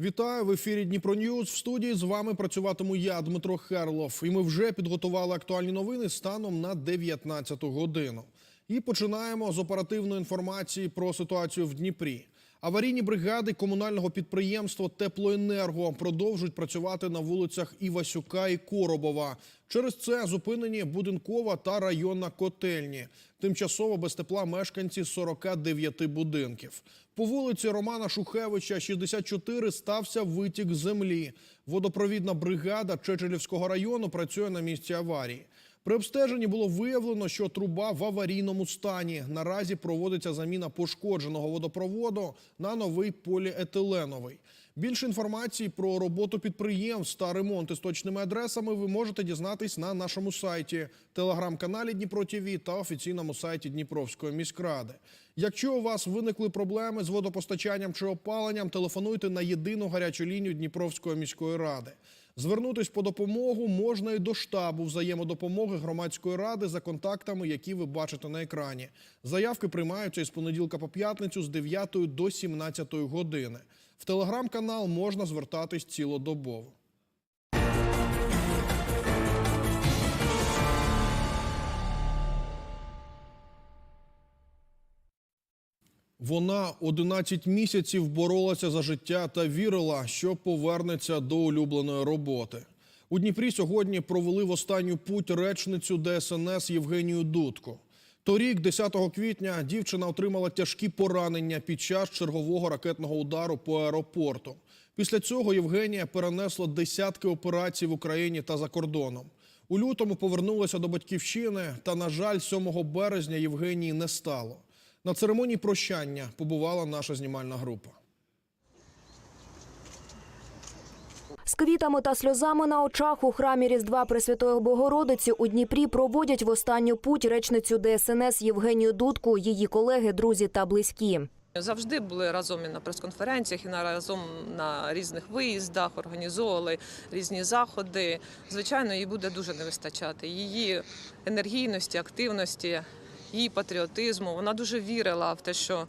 Вітаю в ефірі Дніпро Ньюз. В студії з вами працюватиму я, Дмитро Херлов. І ми вже підготували актуальні новини станом на 19 годину. І починаємо з оперативної інформації про ситуацію в Дніпрі. Аварійні бригади комунального підприємства Теплоенерго продовжують працювати на вулицях Івасюка і Коробова. Через це зупинені будинкова та районна котельні. Тимчасово без тепла мешканці 49 будинків. По вулиці Романа Шухевича, 64, стався витік землі. Водопровідна бригада Чечелівського району працює на місці аварії. При обстеженні було виявлено, що труба в аварійному стані. Наразі проводиться заміна пошкодженого водопроводу на новий поліетиленовий. Більше інформації про роботу підприємств та ремонти з точними адресами ви можете дізнатись на нашому сайті, телеграм-каналі Дніпро ТВ та офіційному сайті Дніпровської міськради. Якщо у вас виникли проблеми з водопостачанням чи опаленням, телефонуйте на єдину гарячу лінію Дніпровської міської ради. Звернутись по допомогу можна і до штабу взаємодопомоги громадської ради за контактами, які ви бачите на екрані. Заявки приймаються із понеділка по п'ятницю з 9 до 17 години. В телеграм-канал можна звертатись цілодобово. Вона 11 місяців боролася за життя та вірила, що повернеться до улюбленої роботи. У Дніпрі сьогодні провели в останню путь речницю ДСНС Євгенію Дудко. Торік, 10 квітня, дівчина отримала тяжкі поранення під час чергового ракетного удару по аеропорту. Після цього Євгенія перенесла десятки операцій в Україні та за кордоном. У лютому повернулася до батьківщини, та, на жаль, 7 березня Євгенії не стало. На церемонії прощання побувала наша знімальна група. З квітами та сльозами на очах у храмі Різдва Пресвятої Богородиці у Дніпрі проводять в останню путь речницю ДСНС Євгенію Дудку, її колеги, друзі та близькі. Завжди були разом і на прес-конференціях, і на разом на різних виїздах, організовували різні заходи. Звичайно, їй буде дуже не вистачати її енергійності, активності, її патріотизму. Вона дуже вірила в те, що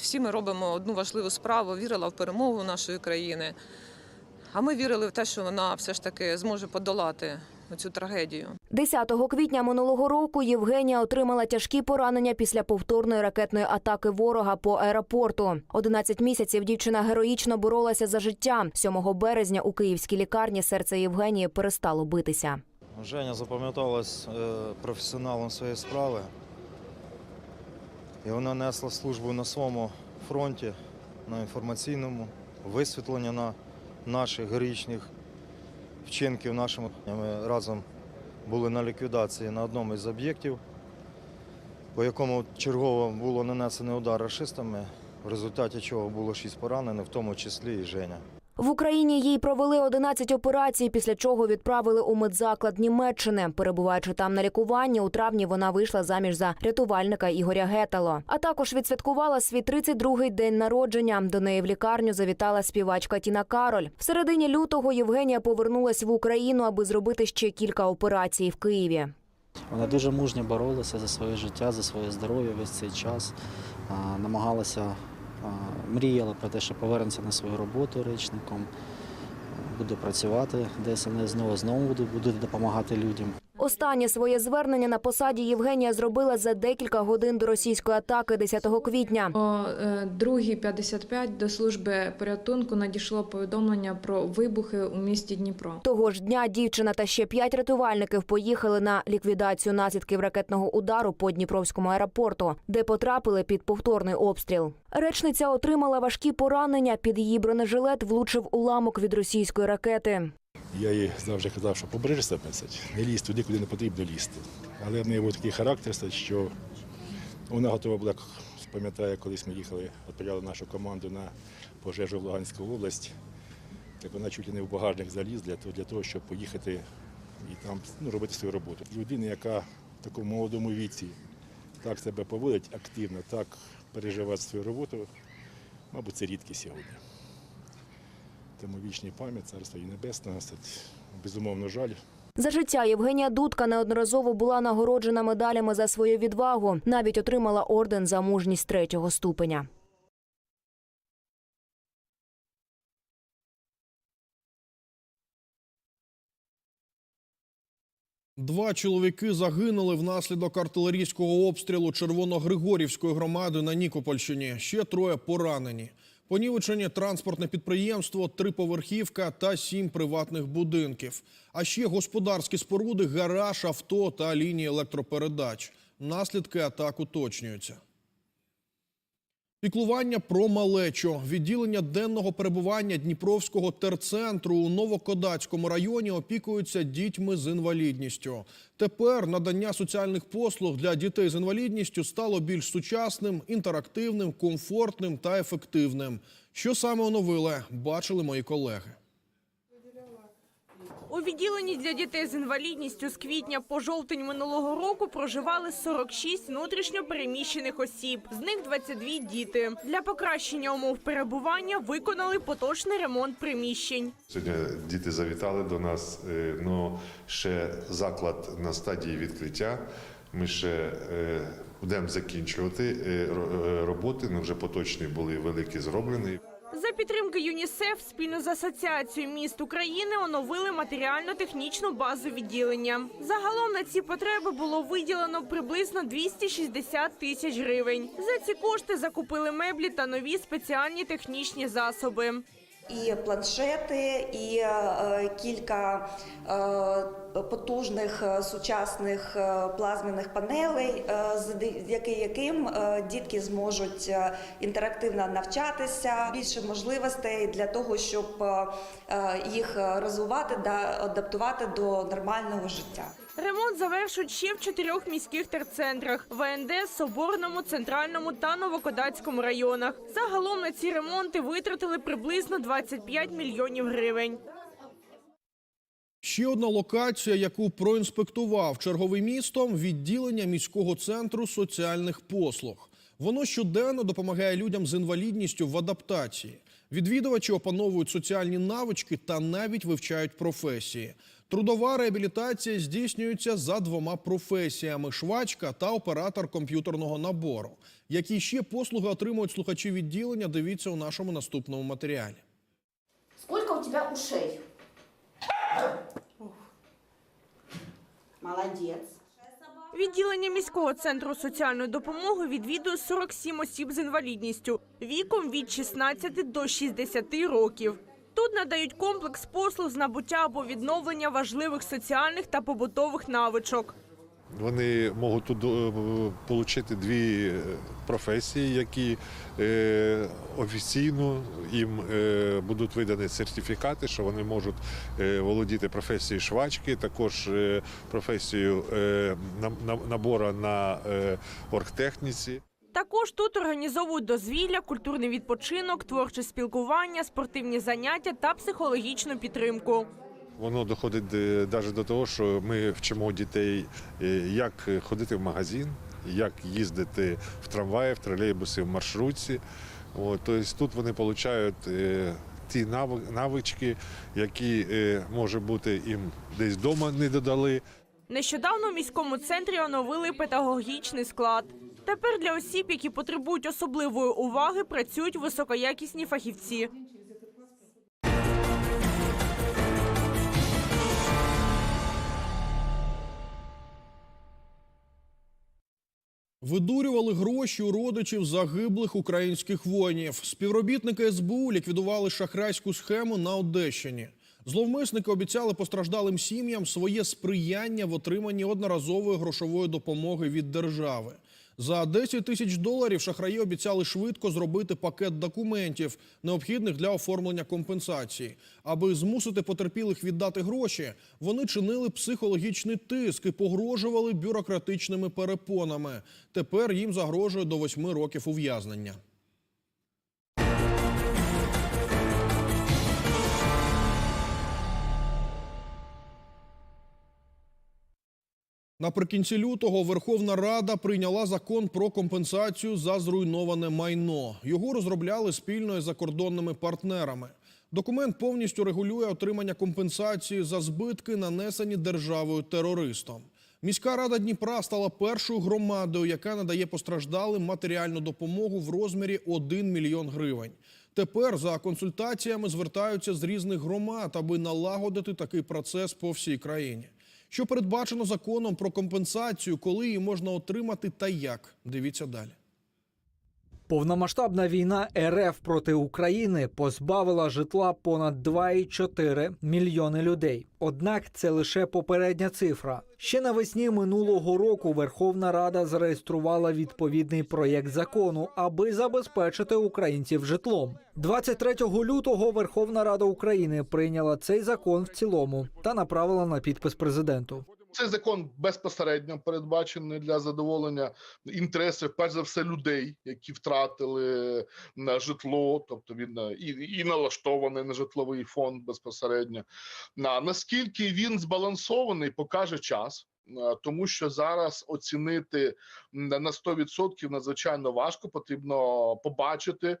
всі ми робимо одну важливу справу, вірила в перемогу нашої країни. А ми вірили в те, що вона все ж таки зможе подолати цю трагедію. 10 квітня минулого року Євгенія отримала тяжкі поранення після повторної ракетної атаки ворога по аеропорту. 11 місяців дівчина героїчно боролася за життя. 7 березня у київській лікарні серце Євгенії перестало битися. Женя запам'яталась е, професіоналом своєї справи. І вона несла службу на своєму фронті, на інформаційному, висвітлення на наших героїчних вчинків нашому. Ми разом були на ліквідації на одному із об'єктів, по якому чергово було нанесений удар рашистами, в результаті чого було шість поранених, в тому числі і Женя. В Україні їй провели 11 операцій, після чого відправили у медзаклад Німеччини. Перебуваючи там на лікуванні, у травні вона вийшла заміж за рятувальника Ігоря Гетало. А також відсвяткувала свій 32-й день народження. До неї в лікарню завітала співачка Тіна Кароль. В середині лютого Євгенія повернулась в Україну, аби зробити ще кілька операцій в Києві. Вона дуже мужньо боролася за своє життя, за своє здоров'я весь цей час. Намагалася, мріяла про те, що повернеться на свою роботу речником, буду працювати, ДСНС знову знову буду, буду допомагати людям. Останнє своє звернення на посаді Євгенія зробила за декілька годин до російської атаки 10 квітня. О е, 2.55 до служби порятунку надійшло повідомлення про вибухи у місті Дніпро. Того ж дня дівчина та ще п'ять рятувальників поїхали на ліквідацію наслідків ракетного удару по Дніпровському аеропорту, де потрапили під повторний обстріл. Речниця отримала важкі поранення. Під її бронежилет влучив уламок від російської ракети. Я їй завжди казав, що побережися писать, не лізь туди, куди не потрібно лізти. Але в неї був такий характер, що вона готова була, пам'ятаю, колись ми їхали, відправляли нашу команду на пожежу в Луганську область. Так вона чуть не в багажник заліз для того, для того щоб поїхати і там ну, робити свою роботу. Людина, яка в такому молодому віці так себе поводить активно, так переживає свою роботу, мабуть, це рідкість сьогодні. Тому вічній пам'ять царство і небесне настать безумовно жаль. За життя Євгенія Дудка неодноразово була нагороджена медалями за свою відвагу. Навіть отримала орден за мужність третього ступеня. Два чоловіки загинули внаслідок артилерійського обстрілу Червоногригорівської громади на Нікопольщині. Ще троє поранені. Понівечені транспортне підприємство, триповерхівка та сім приватних будинків. А ще господарські споруди, гараж, авто та лінії електропередач. Наслідки атак уточнюються. Піклування про малечо. Відділення денного перебування Дніпровського терцентру у Новокодацькому районі опікуються дітьми з інвалідністю. Тепер надання соціальних послуг для дітей з інвалідністю стало більш сучасним, інтерактивним, комфортним та ефективним. Що саме оновили, бачили мої колеги. У відділенні для дітей з інвалідністю з квітня по жовтень минулого року проживали 46 внутрішньо переміщених осіб. З них 22 діти. Для покращення умов перебування виконали поточний ремонт приміщень. Сьогодні діти завітали до нас, але ще заклад на стадії відкриття. Ми ще е, будемо закінчувати е, е, роботи. Ну вже поточні були великі зроблені. За підтримки ЮНІСЕФ спільно з Асоціацією міст України оновили матеріально-технічну базу відділення. Загалом на ці потреби було виділено приблизно 260 тисяч гривень. За ці кошти закупили меблі та нові спеціальні технічні засоби. І планшети, і е, кілька е, потужних е, сучасних плазмених панелей, завдяки яким дітки зможуть інтерактивно навчатися, більше можливостей для того, щоб їх розвивати та адаптувати до нормального життя. Ремонт завершують ще в чотирьох міських терцентрах: ВНД, Соборному, Центральному та Новокодацькому районах. Загалом на ці ремонти витратили приблизно 25 мільйонів гривень. Ще одна локація, яку проінспектував черговий містом відділення міського центру соціальних послуг. Воно щоденно допомагає людям з інвалідністю в адаптації. Відвідувачі опановують соціальні навички та навіть вивчають професії. Трудова реабілітація здійснюється за двома професіями: швачка та оператор комп'ютерного набору. Які ще послуги отримують слухачі відділення? Дивіться у нашому наступному матеріалі. Сколько у тебя ушей? Молодец. Відділення міського центру соціальної допомоги відвідує 47 осіб з інвалідністю віком від 16 до 60 років. Тут надають комплекс послуг з набуття або відновлення важливих соціальних та побутових навичок. Вони можуть тут е, отримати дві е, професії, які е, офіційно їм будуть видані сертифікати, що вони можуть володіти професією швачки, також професією е, на- оргтехніці. Також тут організовують дозвілля, культурний відпочинок, творче спілкування, спортивні заняття та психологічну підтримку. Воно доходить навіть до того, що ми вчимо дітей, е, як ходити в магазин, як їздити в трамваї, в тролейбусі, в маршрутці. От, тобто тут вони отримують е, ті нави- навички, які, е, може бути, їм десь вдома не додали. Нещодавно в міському центрі оновили педагогічний склад. Тепер для осіб, які потребують особливої уваги, працюють високоякісні фахівці. Видурювали гроші у родичів загиблих українських воїнів. Співробітники СБУ ліквідували шахрайську схему на Одещині. Зловмисники обіцяли постраждалим сім'ям своє сприяння в отриманні одноразової грошової допомоги від держави. За 10 тисяч доларів шахраї обіцяли швидко зробити пакет документів, необхідних для оформлення компенсації. Аби змусити потерпілих віддати гроші, вони чинили психологічний тиск і погрожували бюрократичними перепонами. Тепер їм загрожує до 8 років ув'язнення. Наприкінці лютого Верховна Рада прийняла закон про компенсацію за зруйноване майно. Його розробляли спільно із закордонними партнерами. Документ повністю регулює отримання компенсації за збитки, нанесені державою терористом. Міська рада Дніпра стала першою громадою, яка надає постраждалим матеріальну допомогу в розмірі 1 мільйон гривень. Тепер за консультаціями звертаються з різних громад, аби налагодити такий процес по всій країні. Що передбачено законом про компенсацію, коли її можна отримати та як? Дивіться далі. Повномасштабна війна РФ проти України позбавила житла понад 2,4 мільйони людей. Однак це лише попередня цифра. Ще навесні минулого року Верховна Рада зареєструвала відповідний проєкт закону, аби забезпечити українців житлом. 23 лютого Верховна Рада України прийняла цей закон в цілому та направила на підпис президенту. Цей закон безпосередньо передбачений для задоволення інтересів, перш за все, людей, які втратили на житло, тобто він е, і, і налаштований на житловий фонд безпосередньо. На наскільки він збалансований, покаже час. Е, Тому що зараз оцінити на 100% надзвичайно важко. Потрібно побачити, е,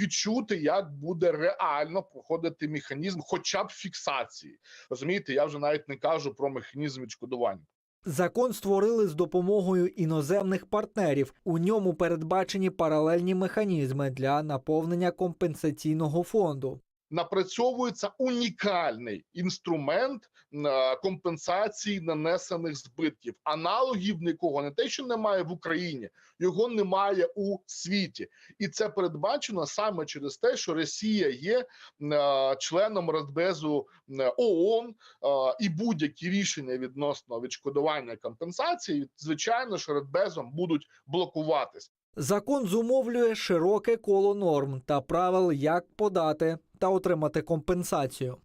відчути, як буде реально проходити механізм, хоча б фіксації. Розумієте, я вже навіть не кажу про механізм відшкодування. Закон створили з допомогою іноземних партнерів. У ньому передбачені паралельні механізми для наповнення компенсаційного фонду. Напрацьовується унікальний інструмент е, компенсації нанесених збитків. Аналогів нікого не те, що немає в Україні, його немає у світі, і це передбачено саме через те, що Росія є е, членом Радбезу е, ООН, і будь-які рішення відносно відшкодування компенсації, звичайно, що Радбезом будуть блокуватись. Закон зумовлює широке коло норм та правил, як подати та отримати компенсацію.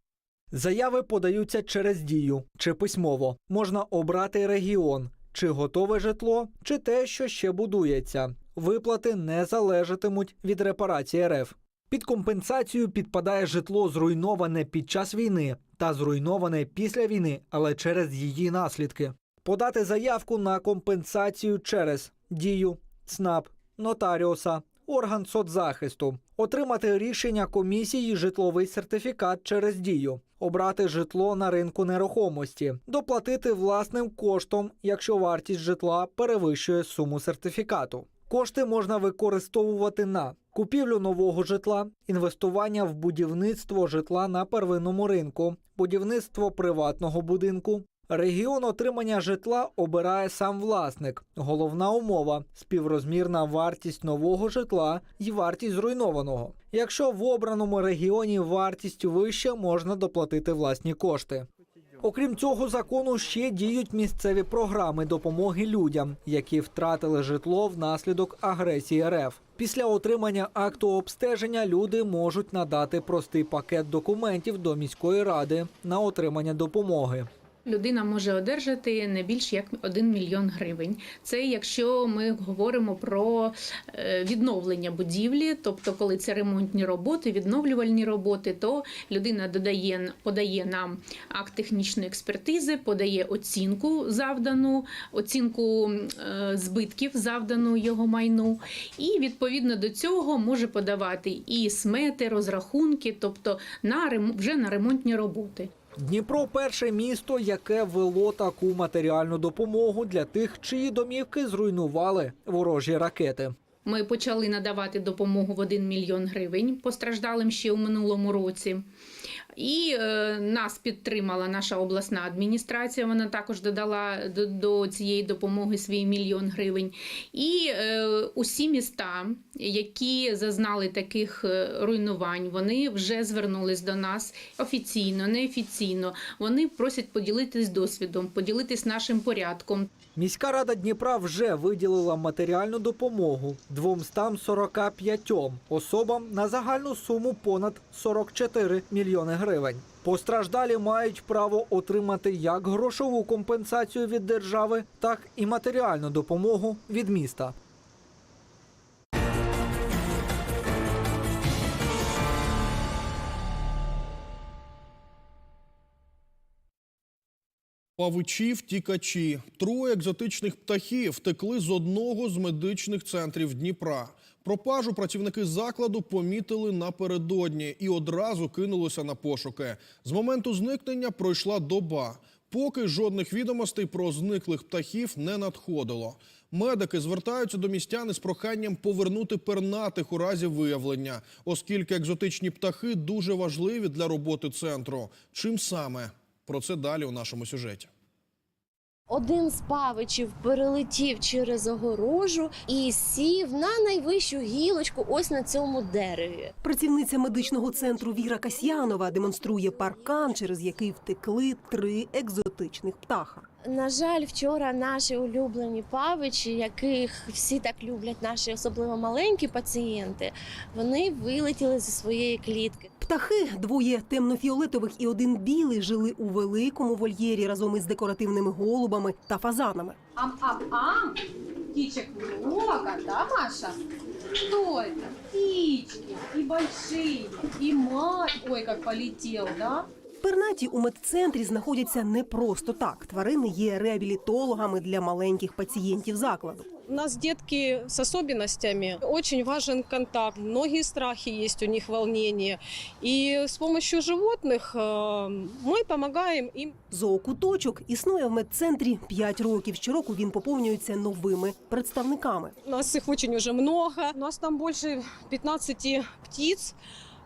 Заяви подаються через дію чи письмово. Можна обрати регіон, чи готове житло, чи те, що ще будується. Виплати не залежатимуть від репарації РФ. Під компенсацію підпадає житло, зруйноване під час війни та зруйноване після війни, але через її наслідки. Подати заявку на компенсацію через дію, ЦНАП, нотаріуса, орган соцзахисту, отримати рішення комісії житловий сертифікат через дію, обрати житло на ринку нерухомості, доплатити власним коштом, якщо вартість житла перевищує суму сертифікату. Кошти можна використовувати на купівлю нового житла, інвестування в будівництво житла на первинному ринку, будівництво приватного будинку. Регіон отримання житла обирає сам власник. Головна умова співрозмірна вартість нового житла і вартість зруйнованого. Якщо в обраному регіоні вартість вища, можна доплатити власні кошти. Окрім цього закону, ще діють місцеві програми допомоги людям, які втратили житло внаслідок агресії РФ. Після отримання акту обстеження люди можуть надати простий пакет документів до міської ради на отримання допомоги. Людина може одержати не більш як 1 мільйон гривень. Це якщо ми говоримо про е, відновлення будівлі, тобто коли це ремонтні роботи, відновлювальні роботи, то людина додає подає нам акт технічної експертизи, подає оцінку завдану, оцінку е, збитків завдану його майну, і відповідно до цього може подавати і смети, розрахунки, тобто на вже на ремонтні роботи. Дніпро перше місто, яке вело таку матеріальну допомогу для тих, чиї домівки зруйнували ворожі ракети. Ми почали надавати допомогу в 1 мільйон гривень постраждалим ще у минулому році. І е, нас підтримала наша обласна адміністрація. Вона також додала до, цієї допомоги свій мільйон гривень. І е, усі міста, які зазнали таких е, руйнувань, вони вже звернулись до нас офіційно, неофіційно. Вони просять поділитись досвідом, поділитись нашим порядком. Міська рада Дніпра вже виділила матеріальну допомогу 245 особам на загальну суму понад 44 мільйони гривень. Постраждалі мають право отримати як грошову компенсацію від держави, так і матеріальну допомогу від міста. Павичі втікачі. Троє екзотичних птахів втекли з одного з медичних центрів Дніпра. Пропажу працівники закладу помітили напередодні і одразу кинулися на пошуки. З моменту зникнення пройшла доба. Поки жодних відомостей про зниклих птахів не надходило. Медики звертаються до містян із проханням повернути пернатих у разі виявлення, оскільки екзотичні птахи дуже важливі для роботи центру. Чим саме? Про це далі у нашому сюжеті. Один з павичів перелетів через огорожу і сів на найвищу гілочку ось на цьому дереві. Працівниця медичного центру Віра Касьянова демонструє паркан, через який втекли три екзотичних птаха. На жаль, вчора наші улюблені павичі, яких всі так люблять, наші особливо маленькі пацієнти, вони вилетіли зі своєї клітки. Птахи, двоє темнофіолетових і один білий, жили у великому вольєрі разом із декоративними голубами та фазанами. Ам-ам-ам. Птичек много, да, Маша? Что это? Птички. И большие, и мать. Ой, как полетел, да? Пернаті у медцентрі знаходяться не просто так. Тварини є реабілітологами для маленьких пацієнтів закладу. У нас детки с особенностями. Очень важен контакт. Многие страхи есть у них, волнения. И с помощью животных э, мы помогаем им. Зоокуточок існує в медцентрі 5 років. Щороку він поповнюється новими представниками. У нас их очень уже много. У нас там больше 15 птиц.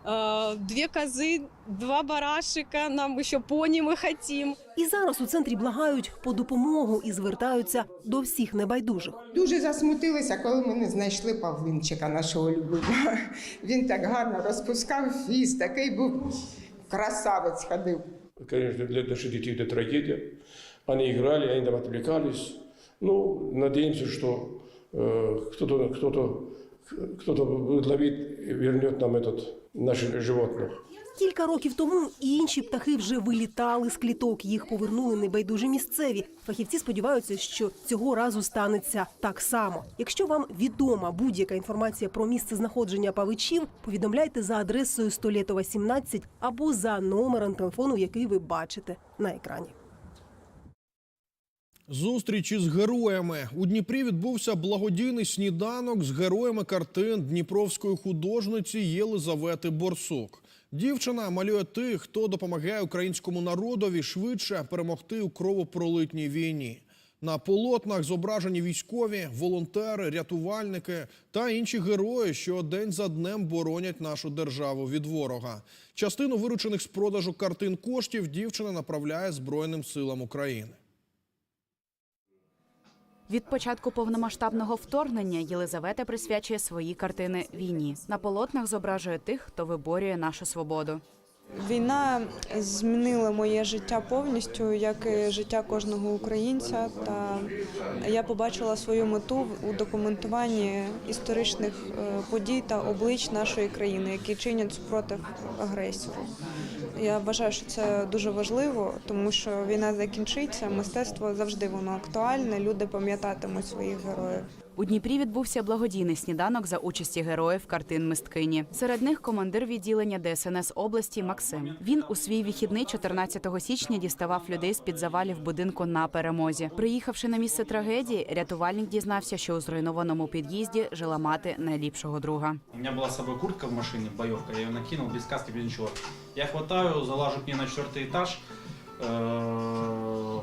э, Две козы, два барашика, нам еще пони мы хотим. І зараз у центрі благають по допомогу і звертаються до всіх небайдужих. Дуже засмутилися, коли ми не знайшли Павлинчика, нашого любимого. Він так гарно розпускав фіст, такий був красавець ходив. Конечно, для наших детей это трагедия. Они играли, они там отвлекались. Ну, надеемся, что э, кто-то кто-то кто-то будет ловить и вернет нам этот наших животных. Кілька років тому інші птахи вже вилітали з кліток. Їх повернули небайдужі місцеві. Фахівці сподіваються, що цього разу станеться так само. Якщо вам відома будь-яка інформація про місце знаходження павичів, повідомляйте за адресою Столєтова 17 або за номером телефону, який ви бачите на екрані. Зустрічі з героями у Дніпрі відбувся благодійний сніданок з героями картин дніпровської художниці Єлизавети Борсук. Дівчина малює тих, хто допомагає українському народові швидше перемогти у кровопролитній війні. На полотнах зображені військові, волонтери, рятувальники та інші герої, що день за днем боронять нашу державу від ворога. Частину виручених з продажу картин коштів дівчина направляє Збройним силам України. Від початку повномасштабного вторгнення Єлизавета присвячує свої картини війні. На полотнах зображує тих, хто виборює нашу свободу. Війна змінила моє життя повністю, як і життя кожного українця. Та я побачила свою мету у документуванні історичних е, подій та облич нашої країни, які чинять спротив агресору. Я вважаю, що це дуже важливо, тому що війна закінчиться. Мистецтво завжди воно актуальне. Люди пам'ятатимуть своїх героїв. У Дніпрі відбувся благодійний сніданок за участі героїв картин мисткині. Серед них командир відділення ДСНС області Максим. Він у свій вихідний 14 січня діставав людей з під завалів будинку на перемозі. Приїхавши на місце трагедії, рятувальник дізнався, що у зруйнованому під'їзді жила мати найліпшого друга. У меня была с собой куртка в машине, боевка, я ее накинул, без каски, без ничего. Я хватаю, залажу к ней на четвертый этаж, Э, э,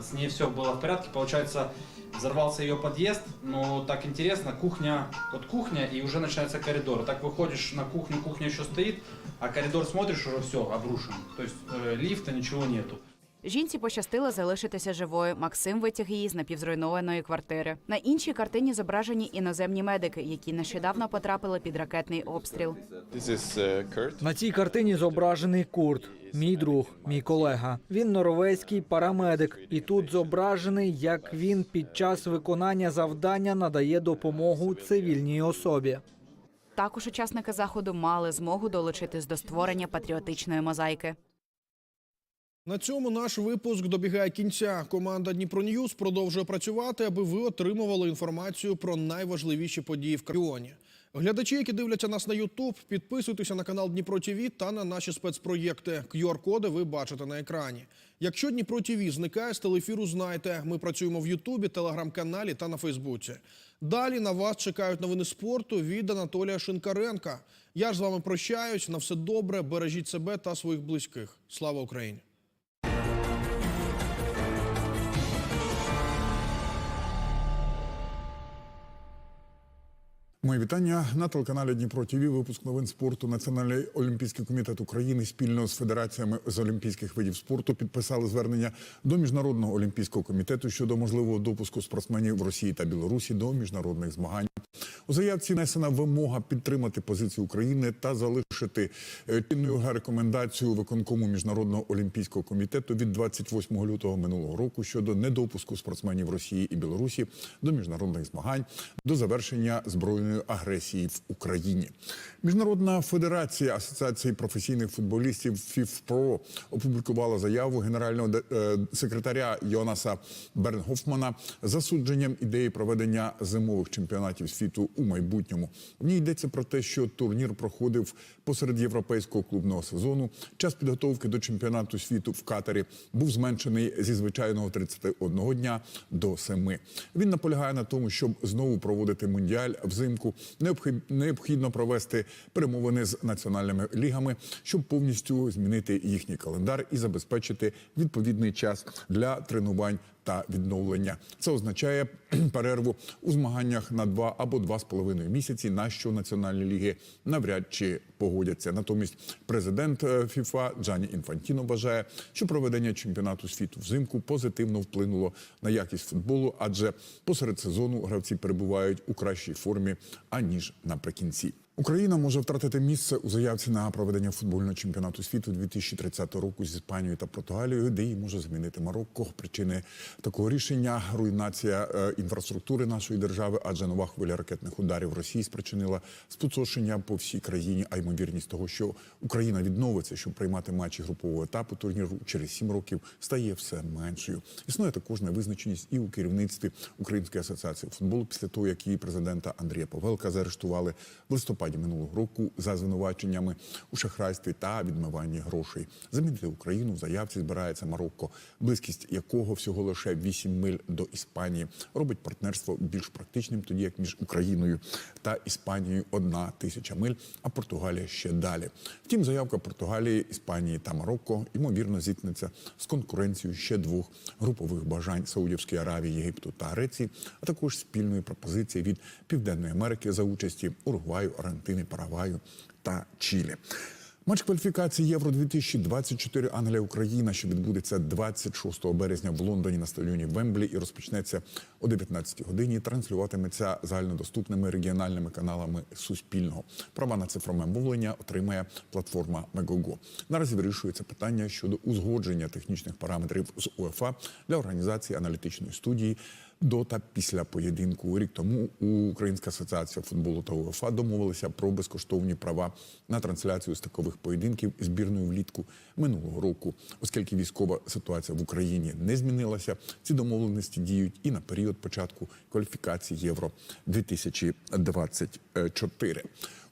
с ней все было в порядке, получается, взорвался ее подъезд, но так интересно, кухня, вот кухня и уже начинается коридор. Так выходишь на кухню, кухня еще стоит, а коридор смотришь, уже все, обрушен. То есть э, лифта, ничего нету. Жінці пощастило залишитися живою. Максим витяг її з напівзруйнованої квартири. На іншій картині зображені іноземні медики, які нещодавно потрапили під ракетний обстріл. На цій картині зображений Курт, мій друг, мій колега. Він норвезький парамедик, і тут зображений, як він під час виконання завдання надає допомогу цивільній особі. Також учасники заходу мали змогу долучитись до створення патріотичної мозаїки. На цьому наш випуск добігає кінця. Команда Дніпро Ньюз продовжує працювати, аби ви отримували інформацію про найважливіші події в регіоні. Глядачі, які дивляться нас на Ютуб, підписуйтеся на канал Дніпро ТВ та на наші спецпроєкти. QR-коди ви бачите на екрані. Якщо Дніпро ТВ зникає з телефіру, знайте, ми працюємо в Ютубі, телеграм-каналі та на Фейсбуці. Далі на вас чекають новини спорту від Анатолія Шинкаренка. Я ж з вами прощаюсь. На все добре, бережіть себе та своїх близьких. Слава Україні! Мої вітання на телеканалі Дніпро ТВ. Випуск новин спорту. Національний олімпійський комітет України спільно з федераціями з олімпійських видів спорту підписали звернення до міжнародного олімпійського комітету щодо можливого допуску спортсменів в Росії та Білорусі до міжнародних змагань. У заявці внесена вимога підтримати позицію України та залишити е, чинною рекомендацію виконкому міжнародного олімпійського комітету від 28 лютого минулого року щодо недопуску спортсменів Росії і Білорусі до міжнародних змагань до завершення збройної агресії в Україні. Міжнародна федерація асоціації професійних футболістів ФІФПРО опублікувала заяву генерального е, секретаря Йонаса Бернгофмана засудженням ідеї проведення зимових чемпіонатів світу у майбутньому. В ній йдеться про те, що турнір проходив посеред європейського клубного сезону. Час підготовки до чемпіонату світу в Катарі був зменшений зі звичайного 31 дня до 7. Він наполягає на тому, щоб знову проводити мундіаль взимку. Необхід- Необхідно провести перемовини з національними лігами, щоб повністю змінити їхній календар і забезпечити відповідний час для тренувань та відновлення. Це означає перерву у змаганнях на два або два з половиною місяці, на що національні ліги навряд чи погодяться. Натомість президент е, ФІФА Джані Інфантіно вважає, що проведення чемпіонату світу взимку позитивно вплинуло на якість футболу, адже посеред сезону гравці перебувають у кращій формі аніж наприкінці. Україна може втратити місце у заявці на проведення футбольного чемпіонату світу 2030 року з Іспанією та Португалією, де її може замінити Марокко. Причини такого рішення руйнація е, інфраструктури нашої держави, адже нова хвиля ракетних ударів Росії спричинила спустошення по всій країні. А ймовірність того, що Україна відновиться, щоб приймати матчі групового етапу турніру через сім років, стає все меншою. Існує також невизначеність і у керівництві Української асоціації футболу після того, як її президента Андрія Павелка заарештували в листопаді минулого року за звинуваченнями у шахрайстві та відмиванні грошей. Замінити Україну в заявці збирається Марокко, близькість якого всього лише 8 миль до Іспанії робить партнерство більш практичним, тоді як між Україною та Іспанією одна тисяча миль, а Португалія ще далі. Втім, заявка Португалії, Іспанії та Марокко ймовірно зіткнеться з конкуренцією ще двох групових бажань Саудівської Аравії, Єгипту та Греції, а також спільної пропозиції від Південної Америки за участі Уругваю, Аргентини, Парагваю та Чилі. Матч кваліфікації Євро 2024 Англія Україна, що відбудеться 26 березня в Лондоні на стадіоні Вемблі і розпочнеться о 19 годині. Транслюватиметься загальнодоступними регіональними каналами Суспільного. Права на цифрове мовлення отримає платформа Мегого. Наразі вирішується питання щодо узгодження технічних параметрів з УЕФА для організації аналітичної студії. До та після поєдинку рік тому Українська асоціація футболу та УЕФА домовилися про безкоштовні права на трансляцію стикових поєдинків збірної влітку минулого року. Оскільки військова ситуація в Україні не змінилася, ці домовленості діють і на період початку кваліфікації Євро 2024.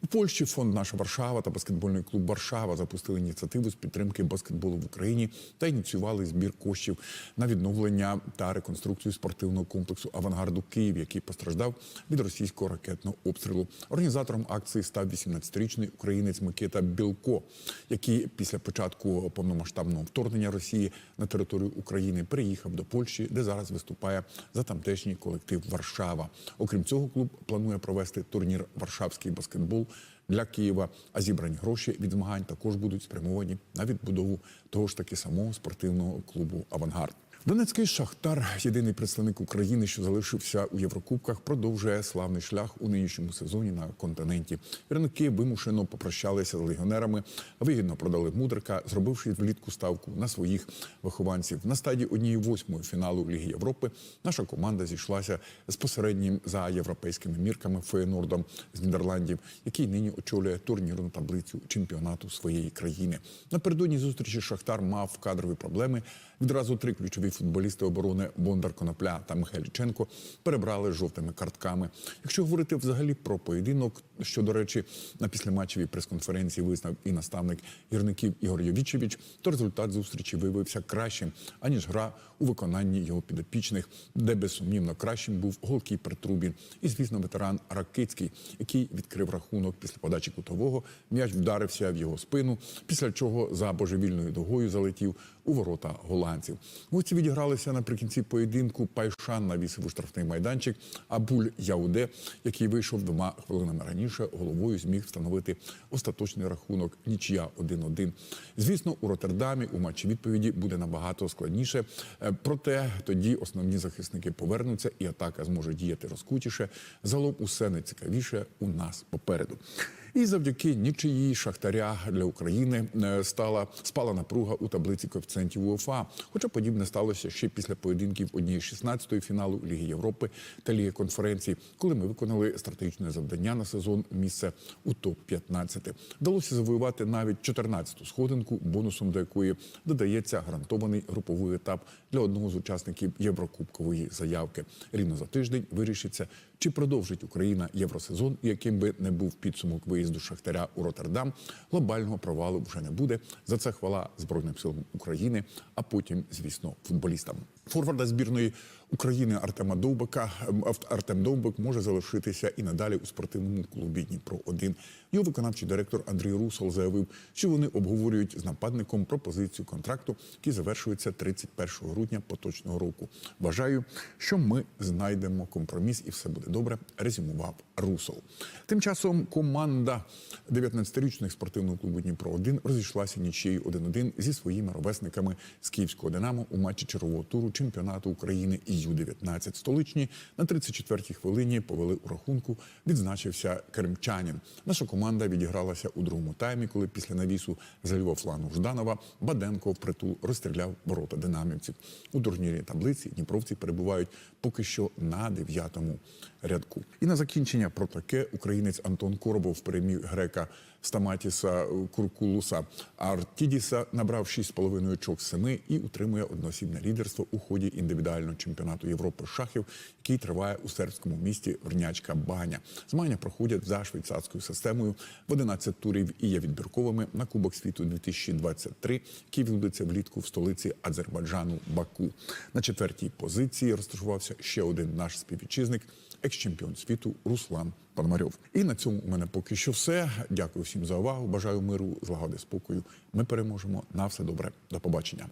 У Польщі фонд Наша Варшава та баскетбольний клуб Варшава запустили ініціативу з підтримки баскетболу в Україні та ініціювали збір коштів на відновлення та реконструкцію спортивного комплексу Авангарду Київ, який постраждав від російського ракетного обстрілу. Організатором акції став 18-річний українець Микита Білко, який після початку повномасштабного вторгнення Росії на територію України приїхав до Польщі, де зараз виступає за тамтешній колектив Варшава. Окрім цього, клуб планує провести турнір Варшавський баскетбол для Києва. А зібрані гроші від змагань також будуть спрямовані на відбудову того ж таки самого спортивного клубу Авангард. Донецький шахтар, єдиний представник України, що залишився у Єврокубках, продовжує славний шлях у нинішньому сезоні на континенті. Вірники вимушено попрощалися з легіонерами, вигідно продали мудрика, зробивши влітку ставку на своїх вихованців. На стадії однієї восьмої фіналу Ліги Європи наша команда зійшлася з посереднім за європейськими мірками Феєнордом з Нідерландів, який нині очолює турнірну таблицю чемпіонату своєї країни. Напередодні зустрічі Шахтар мав кадрові проблеми. Відразу три ключові футболісти оборони Бондар Конопля та Михайліченко перебрали жовтими картками. Якщо говорити взагалі про поєдинок, що до речі, на післяматчевій прес-конференції визнав і наставник гірників Ігор Йовічевич, то результат зустрічі виявився кращим аніж гра у виконанні його підопічних, де безсумнівно кращим був голкіпер Трубін і, звісно, ветеран Ракицький, який відкрив рахунок після подачі кутового. М'яч вдарився в його спину, після чого за божевільною дугою залетів у ворота голландців. Гості відігралися наприкінці поєдинку. Пайшан навісив у штрафний майданчик, а Буль Яуде, який вийшов двома хвилинами раніше, головою зміг встановити остаточний рахунок нічия 1-1. Звісно, у Роттердамі у матчі відповіді буде набагато складніше. Е, Проте тоді основні захисники повернуться, і атака зможе діяти розкутіше. Загалом усе найцікавіше у нас попереду. І завдяки нічиї шахтаря для України е, стала спала напруга у таблиці коефіцієнтів УЄФА. Хоча подібне сталося ще після поєдинків однієї 16-ї фіналу Ліги Європи та Ліги конференцій, коли ми виконали стратегічне завдання на сезон місце у топ 15 Вдалося завоювати навіть 14-ту сходинку, бонусом до якої додається гарантований груповий етап для одного з учасників Єврокубкової заявки. Рівно за тиждень вирішиться, чи продовжить Україна євросезон, яким би не був підсумок виїзду Шахтаря у Роттердам, глобального провалу вже не буде. За це хвала Збройним силам України, а потім, звісно, футболістам. Форварда збірної України Артема Довбика ем, Артем Довбик може залишитися і надалі у спортивному клубі Дніпро 1 Його виконавчий директор Андрій Русол заявив, що вони обговорюють з нападником пропозицію контракту, який завершується 31 грудня поточного року. Вважаю, що ми знайдемо компроміс і все буде добре. Резюмував Русол. Тим часом команда 19-річних спортивного клубу Дніпро 1 розійшлася нічією 1-1 зі своїми ровесниками з київського Динамо у матчі чергового туру чемпіонату України і Ю-19 столичні на 34-й хвилині повели у рахунку. Відзначився кримчанин. Наша команда відігралася у другому таймі, коли після навісу за лівого флану Жданова Баденко впритул розстріляв ворота динамівців. У турнірі таблиці дніпровці перебувають поки що на дев'ятому рядку. І на закінчення про таке українець Антон Коробов переміг грека Стаматіса Куркулуса Артідіса, набрав 6,5 очок з 7 і утримує одноосібне лідерство у ході індивідуального чемпіонату Європи шахів, який триває у сербському місті Вернячка Баня. Змагання проходять за швейцарською системою в 11 турів і є відбірковими на Кубок світу 2023, який відбудеться влітку в столиці Азербайджану Баку. На четвертій позиції розташувався ще один наш співвітчизник, екс-чемпіон світу Руслан Пономарьов. І на цьому у мене поки що все. Дякую всім за увагу. Бажаю миру, злагоди, спокою. Ми переможемо. На все добре. До побачення.